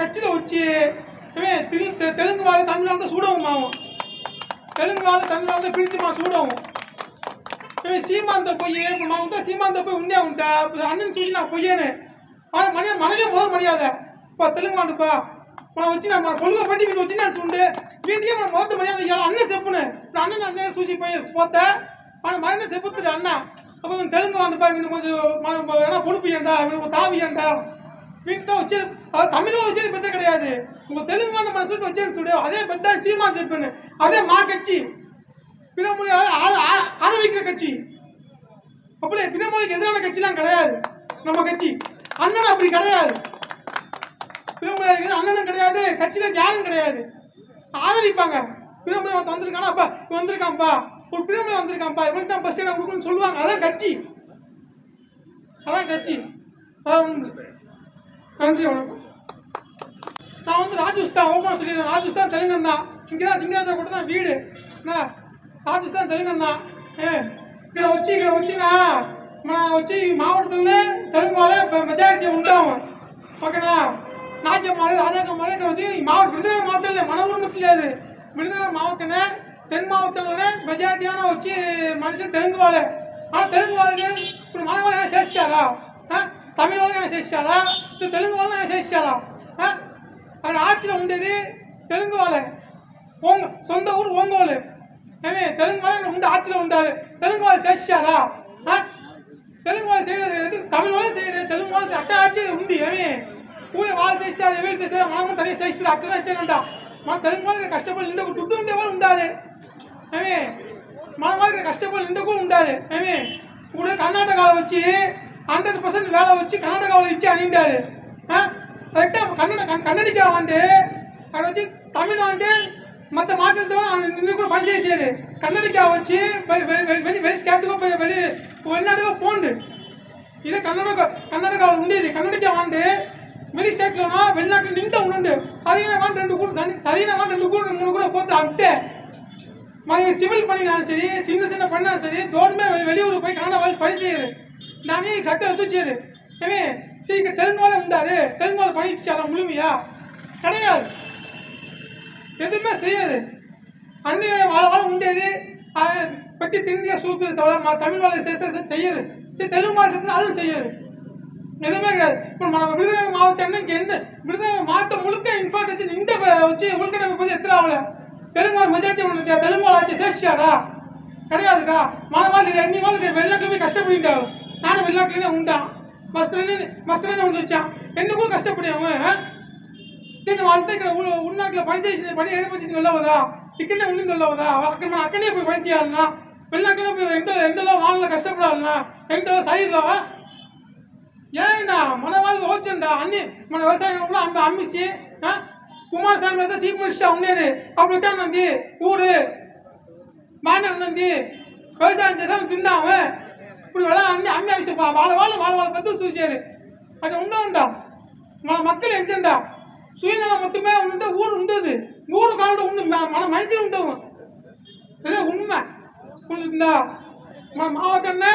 కచ్చిత వచ్చి తెలుగు తెలుగు వాళ్ళ తమిళ అంతా చూడము మాము తెలుగు వాళ్ళ తమిళ అంతా పిలిచి మా చూడము మేము సీమాంత పోయి మా ఉంటే సీమాంత పోయి ఉండే ఉంటా అన్నీ చూసి నాకు పోయాను మర్యాద మనకే మొదలు మర్యాద పా తెలుగు వాడుపా మనం వచ్చిన మన కొలుగా పట్టి మీరు వచ్చినట్టు ఉంటే వీటికే మనం మొదటి మర్యాద ఇవ్వాలి అన్నీ చెప్పును ఇప్పుడు అన్న అన్నీ చూసి పోయి పోతే మన మరణ చెప్పుతుంది అన్న అప్పుడు తెలుగు వాడుపా వీళ్ళు కొంచెం మనం ఏమైనా కొడుపు ఇవ్వండా వీళ్ళు తావి ఇవ్వండా மீன் தான் உச்சரி அது தமிழும் கிடையாது. உங்கள் தெலுங்கு நம்ம சொல்லி உச்சரி சொல்லுவோம் அதே பெத்த சீமா செப்பன் அதே மா கட்சி. பிற மொழி ஆதரிக்கிற கட்சி. அப்படியே பிற மொழிக்கு எதிரான கிடையாது. நம்ம கட்சி. அண்ணன் அப்படி கிடையாது. பிற அண்ணனும் கிடையாது. கட்சியில் யாரும் கிடையாது. ஆதரிப்பாங்க. பிற மொழி வந்திருக்கானா அப்பா வந்திருக்கான்ப்பா. ஒரு பிரிவில் வந்திருக்கான்ப்பா. இவனுக்கு தான் ஃபஸ்ட் எய்டை கொடுக்குன்னு சொல்லுவாங்க. அதான் கட்சி. அதான் கட்சி. வேறு ஒன்றும் நன்றி வணக்கம் நான் வந்து ராஜஸ்தான் ஓப்பனாக சொல்லிடுறேன் ராஜஸ்தான் தெலுங்கன் தான் இங்கே தான் சிங்கராஜா கூட தான் வீடு. என்ன ராஜஸ்தான் தெலுங்கன் தான் ஏ ఇక్కడ వచ్చి ఇక్కడ వచ్చిన మన వచ్చి మావడతంలో తెలుగు వాళ్ళే మెజారిటీ ఉంటాము ఓకేనా నాట్యం మాడే రాజాకం మాడే ఇక్కడ వచ్చి మావడ విడుదల మావట్టలేదు మన ఊరు ముట్టలేదు విడుదల தென் மாவட்டத்தில் மெஜாரிட்டியான வச்சு மனுஷன் தெலுங்கு ஆனால் தெலுங்கு இப்படி ఇప్పుడు మన వాళ్ళు తమిళ వాళ్ళు ఏమైనా చేస్తారా ఇప్పుడు తెలుగు వాళ్ళు ఏమైనా చేస్తారా ఆ? అక్కడ ఆర్చిలో ఉండేది తెలుగు వాళ్ళే ఓంగ సొంత ఊరు ఒంగోలు ఏమే తెలుగు వాళ్ళు ఇక్కడ ఉండి ఆర్చిలో ఉండాలి తెలుగు వాళ్ళు చేస్తారా ఆ? తెలుగు వాళ్ళు చేయలేదు ఎందుకు తమిళ వాళ్ళు చేయలేదు తెలుగు వాళ్ళు అట్ట ఆర్చి ఉంది ఏమి ఊరే వాళ్ళు చేస్తారు వీళ్ళు చేస్తారు మనము తనే చేస్తారు అక్కడ ఇచ్చారంట మన తెలుగు వాళ్ళు ఇక్కడ కష్టపడి ఇండకు దుడ్డు ఉండే వాళ్ళు ఉండాలి ఏమి మన వాళ్ళు ఇక్కడ కష్టపడి ఇండకు ఉండాలి ఏమి ఇప్పుడు కర్ణాటకలో వచ్చి ஹண்ட்ரட் பர்சன்ட் வேலை வச்சு கர்நாடகாவில் வச்சு அணிந்தாரு. கரெக்டாக கன்னட கன்னடிக்கா வந்து அதை வச்சு தமிழ் வந்து மற்ற மாநிலத்தோட நின்று கூட பணி செய்யாரு கன்னடிக்கா வச்சு வெளி வெளி ஸ்டேட்டுக்கும் போய் வெளி வெளிநாட்டுக்கும் போண்டு. இதே கர்நாடகா கர்நாடகாவில் உண்டு கன்னடிக்கா வந்து வெளி ஸ்டேட்லனா வெளிநாட்டில் நின்று உண்டு சதவீதமான ரெண்டு கூட சதவீதமான ரெண்டு கூட மூணு கூட போத்து அப்டே மாதிரி சிவில் பண்ணினாலும் சரி சின்ன சின்ன பண்ணாலும் சரி தோடுமே வெளியூருக்கு போய் கன்னடா பணி செய்யுது நானே சட்டம் எடுத்துச்சாரு ஏவே சீக்கிரம் தெரிஞ்சோல இருந்தாரு தெரிஞ்சோல பண்ணிச்சாரா முழுமையா? கிடையாது. எதுவுமே செய்யாது. அன்னைய வாழ உண்டது. பற்றி திருந்தியா சூத்துரை தவிர தமிழ் வாழ சேசத்தை செய்யுது. சரி தெலுங்கு மாதத்தில் அதுவும் செய்யுது. எதுவுமே கிடையாது. இப்போ நம்ம விருதுநகர் மாவட்டம்னா என்ன விருதுநகர் மாவட்டம் முழுக்க இன்ஃப்ராஸ்ட்ரக்சர் இந்த வச்சு உள்கட்டமைப்பு வந்து எத்தனை ஆகலை தெலுங்கு மெஜாரிட்டி ஒன்று தெலுங்கு ஆச்சு தேசியாடா கிடையாதுக்கா மனவாளி ரெண்டு வாழ்க்கை வெளிநாட்டில் போய் கஷ்டப்படுகிறாங்க నాన్న వెళ్ళట్లనే ఉంటాం మస్కలనే మస్కలనే ఉండి వచ్చాం ఎందుకు కష్టపడాము దీన్ని వాళ్ళతో ఇక్కడ ఉ- ఉన్నట్లు పని చేసింది పని ఏడిపించింది వెళ్ళవదా ఇక్కడనే ఉండింది వెళ్ళవదా అక్కడ మనం అక్కడనే పోయి పని చేయాలన్నా వెళ్ళట్లనే పోయి ఎంట ఎండలో వాళ్ళలో కష్టపడాలన్నా ఎంటలో సైడ్లో ఏమైనా మన వాళ్ళు వచ్చండా అన్ని మన వ్యవసాయం కూడా అమ్మి అమ్మిసి ఆ? కుమారస్వామి అయితే చీఫ్ మినిస్టర్ ఉండేది అప్పుడు ఎట్లా ఉన్నది ఊరు బాగానే ఉన్నది వ్యవసాయం చేసాము తిందాము ఇప్పుడు వెళ్ళ అన్ని అమ్మే విషయం వాళ్ళ వాళ్ళు వాళ్ళ వాళ్ళ పెద్ద చూసారు అది ఉండవుండా మన మక్కలు ఎంచండా సుయనల మొత్తమే ఉంటే ఊరు ఉండదు ఊరు కావడం ఉంది మన మనిషిని ఉంటాము అదే ఉమ్మ ఉంటుందా మన మావటన్నా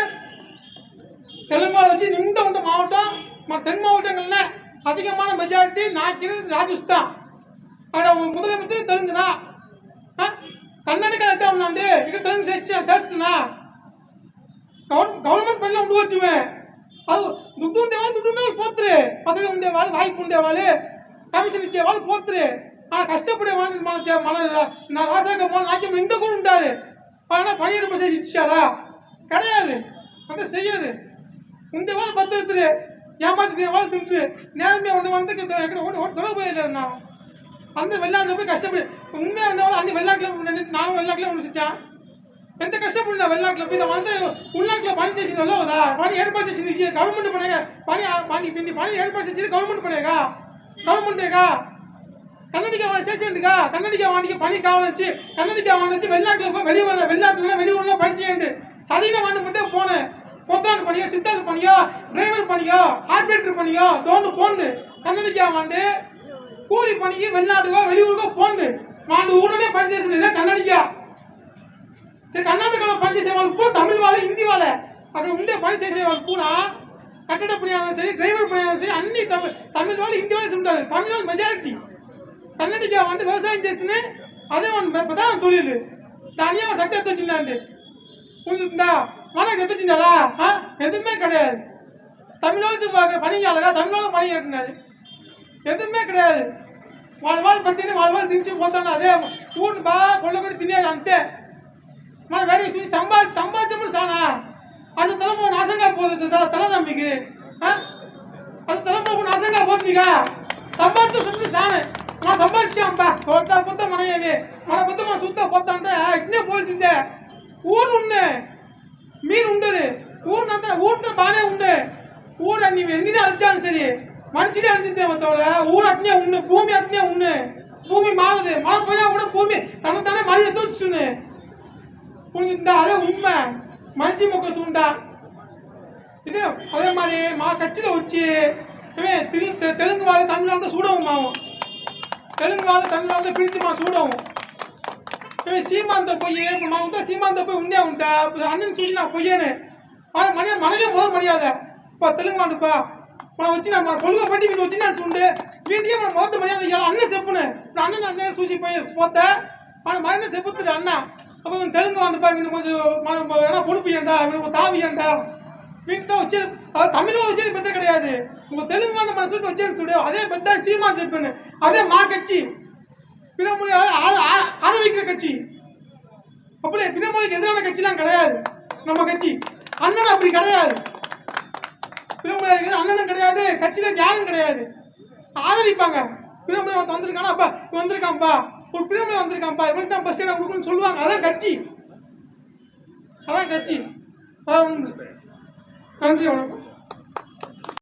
தெலுங்கு வச்சு நிமிந்த உண்ட மாவட்டம் மற்ற தென் மாவட்டங்களில் அதிகமான மெஜாரிட்டி நாய்க்கிறது ராஜஸ்தான் ஆனால் முதலமைச்சர் தெலுங்கு தான் கர்நாடகா எட்டாம் நாண்டு இங்கே தெலுங்கு சேஷனா ಗೌರ್ಮೆಂಟ್ ಬೆಲ್ಲ ಉಂಡು ವಚ್ಚುವೆ ಅದು ದುಡ್ಡು ಉಂಡೇವಾಳು ದುಡ್ಡು ಉಂಡೇವಾಳು ಪೋತ್ರೆ ಪಸಗೆ ಉಂಡೇವಾಳು ವಾಯ್ಪು ಉಂಡೇವಾಳು కమిషన్ ఇచ్చేవాళ్ళు పోత్రే ఆ కష్టపడే వాళ్ళని మన మన నా రాసాక మన నాట్యం ఇంత కూడా ఉండాలి పైన పదిహేను పర్సెంట్ ఇచ్చారా కడయాది అంత చెయ్యదు ఉంటే వాళ్ళు భద్రతలే ఏమాత్రి తినే వాళ్ళు తింటే నేను మేము ఉండేవాళ్ళకి ఎక్కడ ఒకటి ఒకటి దొరకపోయలేదు నా అందరు వెళ్ళాడలేకపోయి కష్టపడి ఉండే ఉండేవాళ్ళు అన్ని వెళ్ళాడలే ఉండండి నాన్న వెళ్ళాడలే ఉండి ఎంత కష్టపడినా వెళ్ళాట్లో పోయి అంతా ఉళ్ళాట్లో పని చేసింది వెళ్ళవదా పని ఏర్పాటు చేసింది ఈ గవర్నమెంట్ పనేగా పని ఆ పని ఇన్ని పని ఏర్పాటు చేసింది గవర్నమెంట్ పనేగా గవర్నమెంటేగా కన్నడిగా వాడు చేసేందుగా కన్నడిగా వాడికి పని కావాలని కన్నడిగా వాడి వచ్చి వెళ్ళాట్లో పోయి வெளி ஊர்ல வெளிநாட்டுல வெளி ஊர்ல பணி செய்யண்டு சதின வாண்டு மட்டும் போனேன் கொத்தாண்டு பணியோ சித்தாள் பணியோ டிரைவர் பணியோ ஆர்பிரேட்டர் பணியோ தோண்டு போண்டு கன்னடிக்கா வாண்டு கூலி பணிக்கு வெளிநாட்டுக்கோ வெளியூருக்கோ போண்டு வாண்டு ஊரே பணி చేసింది కన్నడిగా సరే కర్ణాటకలో పని చేసే వాళ్ళు కూడా తమిళ వాళ్ళే హిందీ వాళ్ళే అక్కడ ఉండే పని చేసే వాళ్ళు కూడా கட்டட பணியாளர் சரி டிரைவர் பணியாளர் சரி அன்னி தமிழ் தமிழ் வாழ் இந்தி வாழ் சொல்றாரு தமிழ் வாழ் மெஜாரிட்டி கன்னடிக்கா வந்து விவசாயம் చేసిన అదే మన ప్రధాన తొలిలు దాని அவன் சட்டை எடுத்து வச்சிருந்தாண்டு உங்களுக்கு இந்த மனம் எடுத்து வச்சிருந்தாடா ஆ எதுவுமே கிடையாது தமிழ்நாட்டு பணியாளரா தமிழ்நாடு பணி கட்டினாரு எதுவுமே கிடையாது వాళ్ళ వాళ్ళు పత్తిని వాళ్ళ వాళ్ళు దించి పోతాను అదే ఊరిని బాగా కొల్లగొట్టి తినేది అంతే மாதிரி வேலையை சொல்லி சம்பாதி சம்பாதிச்சோம்னு சாணா. அடுத்த தலைமுறை நாசங்கா போகுது தலை தலை தம்பிக்கு. அடுத்த தலைமுறை நாசங்கா போகுதுக்கா சம்பாதிச்சு சொல்லி சாணு. நான் சம்பாதிச்சான்ப்பா பொத்தா பொத்த மனையவே. மன பொத்தமா சுத்த பொத்தான்ட்டு இன்னும் போலிச்சுந்த ஊர் உண்டு மீன் உண்டு ஊர் நான் ஊர் தான் பானே உண்டு ஊர் அண்ணி என்னதான் அழிச்சாலும் சரி மனுஷனே அழிஞ்சுட்டேன் மற்றவள ஊர் அப்படியே உண்டு பூமி அப்படியே உண்டு பூமி மாறுது. மழை போயினா கூட பூமி தனத்தானே மழையை தூச்சுன்னு ఎత్తు వచ్చింది புரிஞ்சுதா அதே உண்மை மனுஷி முக்க தூண்டா இதே அதே மாதிரி மா கட்சியில் வச்சு இவன் திரு தெ- தெலுங்கு வாழ் தமிழ் வாழ் சூடவும் மாவும் தெலுங்கு வாழ் தமிழ் வாழ் பிரித்து மா சூடவும் இவன் சீமாந்த போய் இப்போ நான் வந்து சீமாந்த போய் உண்டே உண்டா இப்போ அண்ணன் சொல்லி நான் பொய்யனு ஆனால் மனித மனதே முதல் மரியாதை இப்போ தெலுங்கு வாண்டுப்பா మనం వచ్చి మన కొలుగు పట్టి మీరు వచ్చి నన్ను చూడండి వీటికి మనం మొదటి మర్యాద ఇవ్వాలి అన్న చెప్పును ఇప్పుడు అన్న అన్న చూసిపోయి పోతే మన మరణ చెప్పుతుంది అన్న அப்போ இவன் தெலுங்கானப்பா இவன் கொஞ்சம் ஏன்னா பொறுப்பு ஏண்டா? இவனுக்கு தாவி ஏண்டா? மீன் தான் வச்சு அதாவது தமிழ் வச்சது பெத்த கிடையாது. உங்கள் தெலுங்கான மனசு வச்சேன்னு சொல்லி அதே பெத்த சீமா செப்பன் அதே மா கட்சி. பிறமொழி ஆதரிக்கிற கட்சி. அப்படியே பிறமொழிக்கு எதிரான கட்சி தான் கிடையாது. நம்ம கட்சி. அண்ணன் அப்படி கிடையாது. பிறமொழி அண்ணனும் கிடையாது. கட்சியில் யாரும் கிடையாது. ஆதரிப்பாங்க. பிறமொழி வந்திருக்கானா அப்பா வந்திருக்கான்ப்பா. ஒரு பிறமொழி வந்திருக்கான்ப்பா. இவனுக்கு தான் ஃபர்ஸ்ட் இடம் கொடுக்குன்னு சொல்லுவாங்க. அதான் கட்சி. அதான் கட்சி. வேற ஒன்றும் நன்றி வணக்கம்